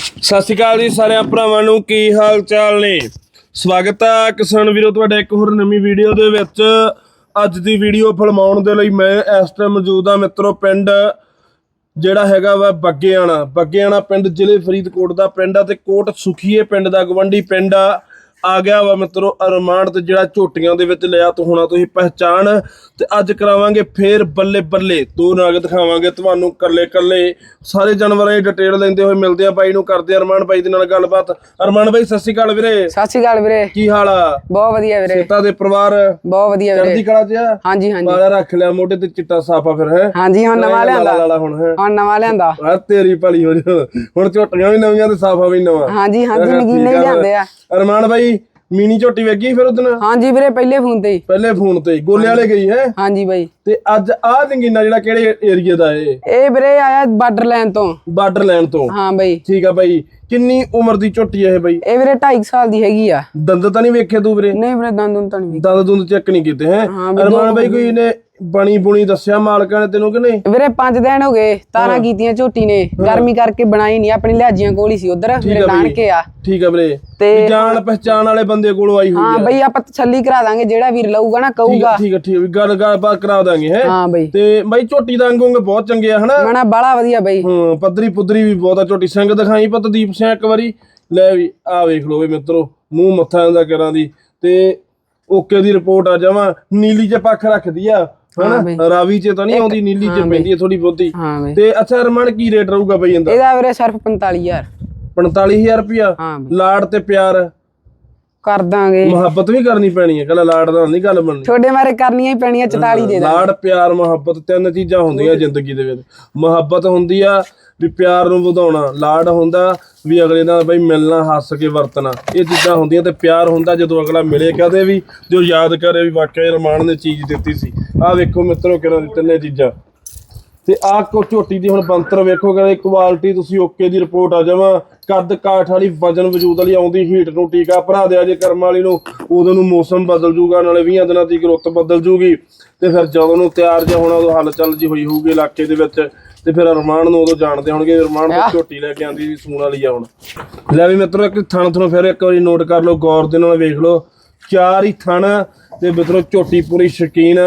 ਸਤਿ ਸ਼੍ਰੀ ਅਕਾਲ ਜੀ ਸਾਰਿਆਂ ਭਰਾਵਾਂ ਨੂੰ, ਕੀ ਹਾਲ ਚਾਲ ਨੇ? ਸਵਾਗਤ ਹੈ ਕਿਸਾਨ ਵੀਰੋ, ਤੁਹਾਡਾ ਇੱਕ ਹੋਰ ਨਵੀਂ ਵੀਡੀਓ ਦੇ ਵਿੱਚ। ਅੱਜ ਦੀ ਵੀਡੀਓ ਫਿਲਮਾਉਣ ਦੇ ਲਈ ਮੈਂ ਇਸ ਟਾਈਮ ਮੌਜੂਦ ਹਾਂ ਮਿੱਤਰੋ, ਪਿੰਡ ਜਿਹੜਾ ਹੈਗਾ ਵਾ ਬੱਗੇਆਣਾ। ਬੱਗੇਆਣਾ ਪਿੰਡ ਜ਼ਿਲ੍ਹੇ ਫਰੀਦਕੋਟ ਦਾ ਪਿੰਡ ਆ ਤੇ ਕੋਟ ਸੁਖੀਏ ਪਿੰਡ ਦਾ, ਗਵੰਡੀ ਪਿੰਡ ਆ। ਆ ਗਿਆ ਵਾ ਮਿੱਤਰੋ ਅਰਮਾਨ ਤੇ ਜਿਹੜਾ ਝੋਟੀਆਂ ਦੇ ਵਿੱਚ ਲਿਆ ਤੋਂ ਹੋਣਾ ਤੁਸੀਂ ਪਹਿਚਾਣ ਤੇ ਅੱਜ ਕਰਾਵਾਂਗੇ ਫੇਰ ਬੱਲੇ ਬੱਲੇ। ਦੋ ਨਾਗ ਦਿਖਾਵਾਂਗੇ ਤੁਹਾਨੂੰ ਕੱਲੇ ਕੱਲੇ। ਸਾਰੇ ਜਾਨਵਰਾਂ ਦੀ ਡਿਟੇਲ ਲੈਂਦੇ ਹੋਏ ਮਿਲਦੇ ਆ ਬਾਈ ਨੂੰ ਕਰਦੇ ਆ ਅਰਮਾਨ ਬਾਈ ਦੇ ਨਾਲ ਗੱਲਬਾਤ। ਅਰਮਾਨ ਬਾਈ ਸਤਿ ਸ਼੍ਰੀ ਅਕਾਲ ਵੀਰੇ। ਸਤਿ ਸ਼੍ਰੀ ਅਕਾਲ ਵੀਰੇ। ਕੀ ਹਾਲ ਆ? ਬਹੁਤ ਵਧੀਆ ਵੀਰੇ। ਸੇਤਾ ਦੇ ਪਰਿਵਾਰ। ਬਹੁਤ ਵਧੀਆ ਚੜ੍ਹਦੀ ਵੀਰੇ ਕਲਾ ਚ ਆ? ਹਾਂਜੀ ਹਾਂਜੀ। ਬਾਲਾ ਰੱਖ ਲਿਆ ਮੋਢੇ ਤੇ ਚਿੱਟਾ ਸਾਫਾ ਫਿਰ ਹੈ? ਹਾਂਜੀ ਹੁਣ ਨਵਾਂ ਲਿਆਂਦਾ। ਹੁਣ ਨਵਾਂ ਲਿਆਂਦਾ। ਆ ਤੇਰੀ ਭਲੀ ਹੋ ਜਾ ਹੁਣ ਝੋਟੀਆਂ ਵੀ ਨਵੀਆਂ ਤੇ ਸਾਫਾ ਵੀ ਨਵਾਂ। ਹਾਂਜੀ ਹਾਂਜੀ ਨਗੀਨੇ। ਲਿਆਂਦੇ ਆ। ਅਰਮਾਨ ਬਾਈ ਮੀਨੀ ਝੋਟੀ ਵੇਗੀ ਫਿਰ ਉਦਨ ਹਾਂਜੀ ਵੀਰੇ ਪਹਿਲੇ ਫੋਨ ਤੇ ਹੀ। ਪਹਿਲੇ ਫੋਨ ਤੇ ਹੀ, ਗੋਲੇ ਵਾਲੇ ਗਈ ਹੈ? ਹਾਂਜੀ ਬਾਈ। ਤੇ ਅੱਜ ਆਹ ਨਗੀਨਾ ਜਿਹੜਾ ਕਿਹੜੇ ਏਰੀਏ ਦਾ ਏ ਇਹ ਵੀਰੇ ਆਇਆ ਬਾਰਡਰ ਲਾਈਨ ਤੋਂ। ਬਾਰਡਰ ਲਾਈਨ ਤੋਂ। ਹਾਂ ਬਾਈ। ਠੀਕ ਆ ਬਾਈ। ਕਿੰਨੀ ਉਮਰ ਦੀ ਝੋਟੀ ਇਹ ਬਾਈ? ਇਹ ਵੀਰੇ 2.5 ਸਾਲ ਦੀ ਹੈਗੀ ਆ। ਦੰਦ ਤਾਂ ਨਹੀਂ ਵੇਖੇ ਤੂੰ ਵੀਰੇ? ਨਹੀਂ ਵੀਰੇ ਦੰਦ ਦੁੰਦ ਤਾਂ ਨਹੀਂ ਦੰਦ ਦੁੰਦ ਚੈੱਕ ਨਹੀਂ ਕੀਤੇ ਹੈ? ਹਾਂ ਅਰਮਾਨ ਬਾਈ ਕੋਈ ਨੇ ਬਣੀ ਬੁਣੀ ਦੱਸਿਆ ਮਾਲਕਾਂ ਨੇ ਤੈਨੂੰ ਕਿ ਨਹੀਂ? ਵੀਰੇ 5 ਦਿਨ ਹੋ ਗਏ ਤਾਰਾਂ ਕੀਤੀਆਂ ਝੋਟੀ ਨੇ। ਗਰਮੀ ਕਰਕੇ ਬਣਾਈ ਨਹੀਂ ਆਪਣੀ ਲਿਆਜੀਆਂ ਕੋਲ ਹੀ ਸੀ ਉਧਰ ਮੇਰੇ। ਨਾਨਕੇ ਆ। ਠੀਕ ਆ ਵੀਰੇ। ਤੇ ਜਾਣ ਪਹਿਚਾਣ ਵਾਲੇ ਬੰਦੇ ਕੋਲੋਂ ਆਈ ਹੋਈ ਹਾਂ ਆ ਬਈ ਆਪਾਂ ਤਸੱਲੀ ਕਰਾ ਦਾਂਗੇ ਜਿਹੜਾ ਵੀਰ ਲਊਗਾ ਨਾ ਕਹੂਗਾ। ਠੀਕ ਆ ਠੀਕ ਆ ਵੀ ਗੱਲ ਗੱਲ ਬਾਤ ਕਰਾ ਦਾਂਗੇ ਹੈ। ਹਾਂ ਬਈ। ਤੇ ਬਾਈ ਝੋਟੀ ਦਾ ਅੰਗ ਉਂਗ ਬਹੁਤ ਚੰਗੇ ਆ ਹਨਾ? ਮਣਾ ਬਾਲਾ ਵਧੀਆ ਬਈ। ਹਾਂ ਪੱਧਰੀ ਪੁੱਧਰੀ ਵੀ ਬਹੁਤ ਆ ਝੋਟੀ। ਸਿੰਘ ਦਿਖਾਈ ਪਤਦੀਪ ਸਿੰਘ ਇੱਕ ਵਾਰੀ। ਲੈ ਵੀ ਆ ਵੇਖ ਲਓ ਵੀ ਮਿੱਤਰੋ ਮੂੰਹ ਮੱਥਾ ਇਹਦਾ ਕਰਾਂ ਦੀ। ਤੇ ਓਕੇ ਦੀ ਰਿਪੋਰਟ ਆ ਜਾਵਾਂ। ਨੀਲੀ ਚ ਪੱਖ ਰੱਖਦੀ ਆ। ਬਈ। ਹਨਾ ਰਾਵੀ ਚ ਤਾਂ ਨਹੀਂ ਆਉਂਦੀ ਨੀਲੀ ਚ ਪੈਂਦੀ ਆ ਥੋੜੀ ਬਹੁਤੀ। ਹਾਂ ਬਈ। ਤੇ ਅੱਛਾ ਰਮਨ ਕੀ ਰੇਟ ਰਹੂਗਾ ਬਈ ਇਹਦਾ? ਇਹਦਾ ਵੀਰੇ ਸਿਰਫ 45000 45000 ਰੁਪਿਆ ਹਾਂ ਬਈ। ਲਾੜ ਤੇ ਪਿਆਰ। ਕਰ ਦਾਂਗੇ। ਮੁਹੱਬਤ ਵੀ ਕਰਨੀ ਪੈਣੀ ਹੈ ਕੱਲਾ ਲਾੜ ਦਾ ਨਹੀਂ ਗੱਲ ਬਣਨੀ। ਛੋਡੇ ਮਾਰੇ ਕਰਨੀਆਂ ਹੀ ਪੈਣੀਆਂ 44 ਦੇ ਦਾਂ ਲਾੜ ਪਿਆਰ ਮੁਹੱਬਤ ਤਿੰਨ ਚੀਜ਼ਾਂ ਹੁੰਦੀਆਂ ਜ਼ਿੰਦਗੀ ਦੇ ਵਿੱਚ। ਮੁਹੱਬਤ ਹੁੰਦੀ ਆ ਵੀ ਪਿਆਰ ਨੂੰ ਵਧਾਉਣਾ, ਲਾਡ ਹੁੰਦਾ ਵੀ ਅਗਲੇ ਨਾਲ ਬਈ ਮਿਲਣਾ, ਹੱਸ ਕੇ ਵਰਤਣਾ। ਇਹ ਚੀਜ਼ਾਂ ਹੁੰਦੀਆਂ ਤੇ ਪਿਆਰ ਹੁੰਦਾ ਜਦੋਂ ਅਗਲਾ ਮਿਲੇ ਕਦੇ ਵੀ, ਜੋ ਯਾਦ ਕਰੇ ਵੀ ਵਾਕਿਆ ਰਮਾਨ ਨੇ ਚੀਜ਼ ਦਿੱਤੀ ਸੀ। ਆਹ ਵੇਖੋ ਮਿੱਤਰੋ ਕਿਹਨਾਂ ਦੀ ਤਿੰਨੇ ਚੀਜ਼ਾਂ। ਤੇ ਆਹ ਕੋ ਝੋਟੀ ਦੀ ਹੁਣ ਬੰਤਰ ਵੇਖੋ ਕਿ ਕੁਆਲਿਟੀ ਤੁਸੀਂ ਓਕੇ ਦੀ ਰਿਪੋਰਟ ਆ ਜਾਵਾਂ। ਕੱਦ ਕਾਠ ਵਾਲੀ ਵਜਨ ਵਜੂਦ ਵਾਲੀ ਆਉਂਦੀ ਹੀਟ ਨੂੰ ਟੀਕਾ ਭਰਾ ਦਿਆ ਜੇ ਕਰਮ ਵਾਲੀ ਨੂੰ ਉਦੋਂ ਨੂੰ ਮੌਸਮ ਬਦਲ ਜੂਗਾ ਨਾਲੇ 20 ਦਿਨਾਂ ਦੀ ਗਰੁੱਤ ਬਦਲ ਜੂਗੀ। ਤੇ ਫਿਰ ਜਦੋਂ ਨੂੰ ਤਿਆਰ ਜਿਹਾ ਹੋਣਾ ਉਦੋਂ ਹਲਚਲ ਜੀ ਹੋਈ ਹੋਊਗੀ ਇਲਾਕੇ ਦੇ ਵਿੱਚ। ਤੇ ਫਿਰ ਅਰਮਾਨ ਨੂੰ ਉਦੋਂ ਜਾਣਦੇ ਹੋਣਗੇ ਵੀ ਅਰਮਾਨ ਤੋਂ ਝੋਟੀ ਲੈ ਕੇ ਆਂਦੀ ਸੀ ਸੂਣ ਵਾਲੀ ਆ ਹੁਣ। ਲੈ ਵੀ ਮਿੱਤਰੋ ਇੱਕ ਥਣ ਥਣ ਫਿਰ ਇੱਕ ਵਾਰੀ ਨੋਟ ਕਰ ਲਓ ਗੌਰ ਦੇ ਨਾਲ ਵੇਖ ਲਓ। ਚਾਰ ਹੀ ਥਣ ਤੇ ਮਿੱਤਰੋ ਝੋਟੀ ਪੂਰੀ ਸ਼ਕੀਨ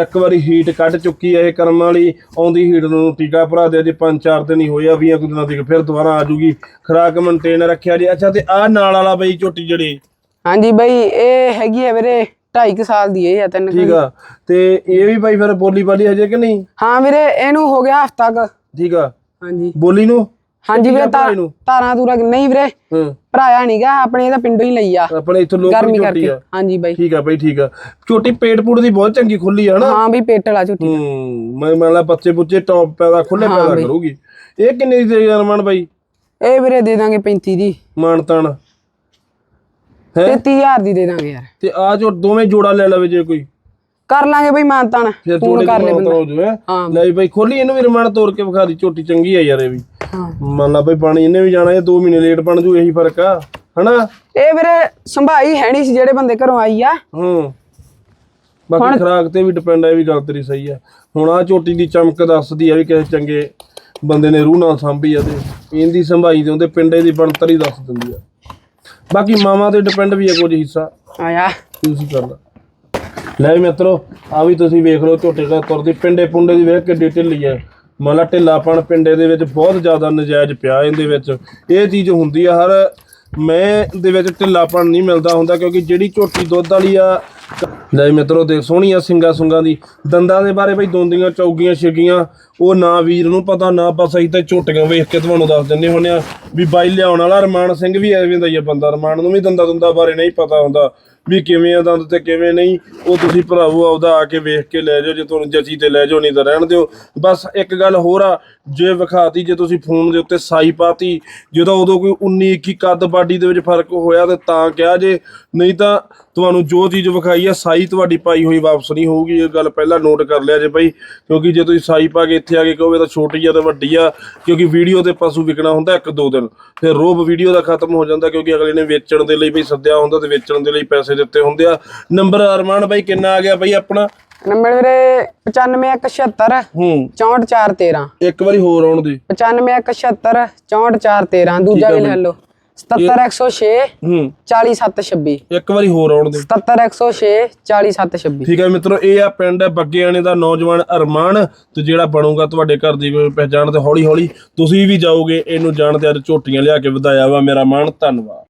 ਇੱਕ ਵਾਰੀ ਹੀਟ ਕੱਢ ਚੁੱਕੀ ਹੈ ਇਹ ਕਰਮ ਵਾਲੀ ਆਉਂਦੀ ਹੀਟ ਨੂੰ ਟੀਕਾ ਭਰਾ ਦੇ ਜੇ ਪੰਜ ਚਾਰ ਦਿਨ ਹੀ ਹੋਇਆ 20 ਕੁ ਦਿਨਾਂ ਦੀ ਫਿਰ ਦੁਬਾਰਾ ਆ ਜੂਗੀ ਖਰਾਕ ਮੇਨਟੇਨ ਰੱਖਿਆ ਜੀ। ਅੱਛਾ ਤੇ ਆਹ ਨਾਲ ਵਾਲਾ ਬਈ ਝੋਟੀ ਜਿਹੜੀ? ਹਾਂਜੀ ਬਈ ਇਹ ਹੈਗੀ ਹੈ ਵੀਰੇ 2.5 ਸਾਲ ਦੀ ਇਹ ਆ ਤਿੰਨ। ਠੀਕ ਆ। ਤੇ ਇਹ ਵੀ ਬਾਈ ਫਿਰ ਬੋਲੀ ਬਾਲੀ ਹਜੇ ਕਿ ਨਹੀਂ? ਹਾਂ ਵੀਰੇ ਇਹਨੂੰ ਹੋ ਗਿਆ ਹਫਤਾ ਕ। ਠੀਕ ਆ। ਹਾਂਜੀ। ਬੋਲੀ ਨੂੰ? ਹਾਂਜੀ ਵੀਰੇ ਇਹਨੂੰ? ਤਾਰਾਂ ਤੂਰਾ ਨਹੀਂ ਵੀਰੇ ਭਰਾਇਆ ਨਹੀਂਗਾ ਆਪਣੇ ਇਹਦਾ ਪਿੰਡੋਂ ਹੀ ਲਈ ਆ। ਆਪਣੇ ਇੱਥੋਂ ਲੋਕਲ ਗਰਮੀ ਕਰਕੇ। ਆ। ਹਾਂਜੀ ਬਈ। ਠੀਕ ਆ ਬਾਈ ਠੀਕ ਆ। ਝੋਟੀ ਪੇਟ ਪੂੜ ਦੀ ਬਹੁਤ ਚੰਗੀ ਖੁੱਲੀ ਆ ਨਾ। ਹਾਂ ਬਈ ਪੇਟ ਵਾਲਾ ਝੁੱਟੀ ਹੂੰ ਮੈਂ ਮੰਨ ਲਾ ਬੱਚੇ ਬੁੱਚੇ ਟੌਪ ਪੈਦਾ ਖੁੱਲੇ ਪੈਦਾ ਕਰੂਗੀ। ਇਹ ਕਿੰਨੇ ਦੀ ਦੇ ਅਰਮਾਨ ਬਾਈ? ਇਹ ਵੀਰੇ ਦੇ ਦਾਂਗੇ 35 ਦੀ। ਮਾਨ ਤਾਨ। ਹੈ? 33000 ਦੀ ਦੇ ਦਾਂਗੇ ਯਾਰ। ਤੇ ਆ ਜੋ ਦੋਵੇਂ ਜੋੜਾ ਲੈ ਲਵੇ ਜੇ ਕੋਈ। ਕਰ ਲਾਂਗੇ ਬਈ ਮਾਨਤਾਨ ਫਿਰ ਜੋੜੇ ਕਰ ਲੈ ਬੰਦਾ। ਲੈ ਬਾਈ ਖੋਲੀ ਇਹਨੂੰ ਵੀ ਰਮਾਨ ਤੋੜ ਕੇ ਵਿਖਾ ਦੀ। ਝੋਟੀ ਚੰਗੀ ਆ ਯਾਰ ਇਹ ਵੀ। ਮੰਨ ਲਾ ਬਾਈ ਪਾਣੀ ਇਹਨੇ ਵੀ ਜਾਣਾ ਇਹ 2 ਮਹੀਨੇ ਲੇਟ ਬਣ ਜੂ ਇਹੀ ਫ਼ਰਕ ਆ ਹਨਾ? ਇਹ ਵੀਰੇ ਸੰਭਾਈ ਹੈ ਨਹੀਂ ਸੀ ਜਿਹੜੇ ਬੰਦੇ ਘਰੋਂ ਆਈ ਆ। ਹੂੰ। ਬਾਕੀ ਖਰਾਕ ਤੇ ਵੀ ਡਿਪੈਂਡ ਆ ਇਹ ਵੀ ਗੱਲ ਤੇਰੀ ਸਹੀ ਆ। ਹੁਣ ਆ ਝੋਟੀ ਦੀ ਚਮਕ ਦੱਸਦੀ ਆ ਵੀ ਕਿਸੇ ਚੰਗੇ ਬੰਦੇ ਨੇ ਰੂਹ ਨਾਲ ਸਾਂਭੀ ਆ ਤੇ ਇਹਦੀ ਸੰਭਾਈ ਦੇ ਉਹਦੇ ਪਿੰਡੇ ਦੀ ਬਣਤਰ ਹੀ ਦੱਸ ਦਿੰਦੀ ਆ। ਬਾਕੀ ਮਾਵਾਂ ਤੇ ਡਿਪੈਂਡ ਵੀ ਆ ਕੁਝ ਹਿੱਸਾ। ਆਇਆ। ਤੁਸੀਂ ਕਰਨਾ ਲੈ ਮਿੱਤਰੋ ਆ ਵੀ ਤੁਸੀਂ ਵੇਖ ਲਓ ਝੋਟੇ ਦਾ ਤੁਰਦੀ ਪਿੰਡੇ ਪੁੰਡੇ ਦੀ ਵੇਖ ਕਿੱਡੀ ਢਿੱਲੀ ਆ। ਮਲਾ ਢਿੱਲਾਪਣ ਪਿੰਡੇ ਦੇ ਵਿੱਚ ਬਹੁਤ ਜ਼ਿਆਦਾ ਨਜਾਇਜ਼ ਪਿਆ ਇਹਦੇ ਵਿੱਚ। ਇਹ ਚੀਜ਼ ਹੁੰਦੀ ਆ, ਹਰ ਮੈਂ ਦੇ ਵਿੱਚ ਢਿੱਲਾਪਣ ਨਹੀਂ ਮਿਲਦਾ ਹੁੰਦਾ ਕਿਉਂਕਿ ਜਿਹੜੀ ਝੋਟੀ ਦੁੱਧ ਵਾਲੀ ਆ, ਲੈ ਵੀ ਮਿੱਤਰੋ, ਦੇਖ ਸੋਹਣੀਆਂ ਸਿੰਗਾ ਸੁੰਗਾ ਦੀ। ਦੰਦਾਂ ਦੇ ਬਾਰੇ ਬਈ ਦੋਂਦੀਆਂ, ਚੌਗੀਆਂ ਛਿਗੀਆਂ ਉਹ ਨਾ ਵੀਰ ਨੂੰ ਪਤਾ, ਨਾ ਬਸ ਅਸੀਂ ਤਾਂ ਝੋਟੀਆਂ ਵੇਖ ਕੇ ਤੁਹਾਨੂੰ ਦੱਸ ਦਿੰਦੇ ਹੁੰਦੇ ਆ ਵੀ ਬਾਈ ਲਿਆਉਣ ਵਾਲਾ ਰਮਾਨ ਸਿੰਘ ਵੀ ਐਵੇਂ ਦਾ ਹੀ ਆ ਬੰਦਾ। ਰਮਾਨ ਨੂੰ ਵੀ ਦੰਦਾਂ ਦੁੰਦਾ ਬਾਰੇ ਨਹੀਂ ਪਤਾ ਹੁੰਦਾ। ਵੀ ਕਿਵੇਂ ਆ ਦੰਦ ਤੇ ਕਿਵੇਂ ਨਹੀਂ, ਉਹ ਤੁਸੀਂ ਭਰਾਵੋ ਆਪਦਾ ਆ ਕੇ ਵੇਖ ਕੇ ਲੈ ਜਾਓ, ਜੇ ਤੁਹਾਨੂੰ ਜਚੀ ਤੇ ਲੈ ਜਾਓ, ਨਹੀਂ ਤਾਂ ਰਹਿਣ ਦਿਓ। ਬਸ ਇੱਕ ਗੱਲ ਹੋਰ ਆ, ਜੇ ਵਿਖਾਤੀ, ਜੇ ਤੁਸੀਂ ਫੋਨ ਦੇ ਉੱਤੇ ਸਾਈ ਪਾਤੀ, ਜਦੋਂ ਉਦੋਂ ਕੋਈ 19 21 ਕੱਦ ਬਾਡੀ ਦੇ ਵਿੱਚ ਫ਼ਰਕ ਹੋਇਆ ਤੇ ਤਾਂ ਕਿਹਾ ਜੇ, ਨਹੀਂ ਤਾਂ ਤੁਹਾਨੂੰ ਜੋ ਚੀਜ਼ ਵਿਖਾਈ ਆ ਸਾਈ ਤੁਹਾਡੀ ਪਾਈ ਹੋਈ ਵਾਪਸ ਨਹੀਂ ਹੋਊਗੀ ਇਹ ਗੱਲ ਪਹਿਲਾਂ ਨੋਟ ਕਰ ਲਿਆ ਜੇ ਭਾਈ ਕਿਉਂਕਿ ਜੇ ਤੁਸੀਂ ਸਾਈ ਪਾ ਕੇ ਇੱਥੇ ਆ ਕੇ ਕਹੋਗੇ ਤਾਂ ਛੋਟੀ ਆ ਤੇ ਵੱਡੀ ਆ ਕਿਉਂਕਿ ਵੀਡੀਓ ਤੇ ਪਸ਼ੂ ਵਿਕਣਾ ਹੁੰਦਾ ਇੱਕ ਦੋ ਦਿਨ ਫਿਰ ਰੋਬ ਵੀਡੀਓ ਦਾ ਖਤਮ ਹੋ ਜਾਂਦਾ ਕਿਉਂਕਿ ਅਗਲੇ ਨੇ ਵੇਚਣ ਦੇ ਲਈ ਭਾਈ ਸੱਦਿਆ ਹੁੰਦਾ ਤੇ ਵੇਚਣ ਦੇ ਲਈ ਪੈਸੇ ਦਿੱਤੇ ਹੁੰਦੇ ਆ। ਨੰਬਰ ਅਰਮਾਨ ਭਾਈ ਕਿੰਨਾ ਆ ਗਿਆ ਭਾਈ ਆਪਣਾ? ਨੰਬਰ ਵੀਰੇ 95176 ਹੂੰ। 64413 ਇੱਕ ਵਾਰੀ ਹੋਰ ਆਉਣ ਦੇ। 95176 64413 ਦੂਜਾ ਵੀ ਲੈ ਲਓ। 77106 ਹੂੰ। 40726 ਇੱਕ ਵਾਰੀ ਹੋਰ ਆਉਣ ਦੇ 77106 40726 ਠੀਕ ਹੈ ਮਿੱਤਰੋ ਇਹ ਆ ਪਿੰਡ ਬੱਗੇਆਣੇ ਦਾ ਨੌਜਵਾਨ ਅਰਮਾਨ ਤੇ ਜਿਹੜਾ ਬਣੂਗਾ ਤੁਹਾਡੇ ਘਰ ਦੀ ਪਹਿਚਾਣ ਤੇ ਹੌਲੀ ਹੌਲੀ ਤੁਸੀਂ ਵੀ ਜਾਓਗੇ ਇਹਨੂੰ ਜਾਣਦੇ ਅੱਜ ਝੋਟੀਆਂ ਲਿਆ ਕੇ ਵਧਾਇਆ ਵਾ ਮੇਰਾ ਮਾਣ ਧੰਨਵਾਦ।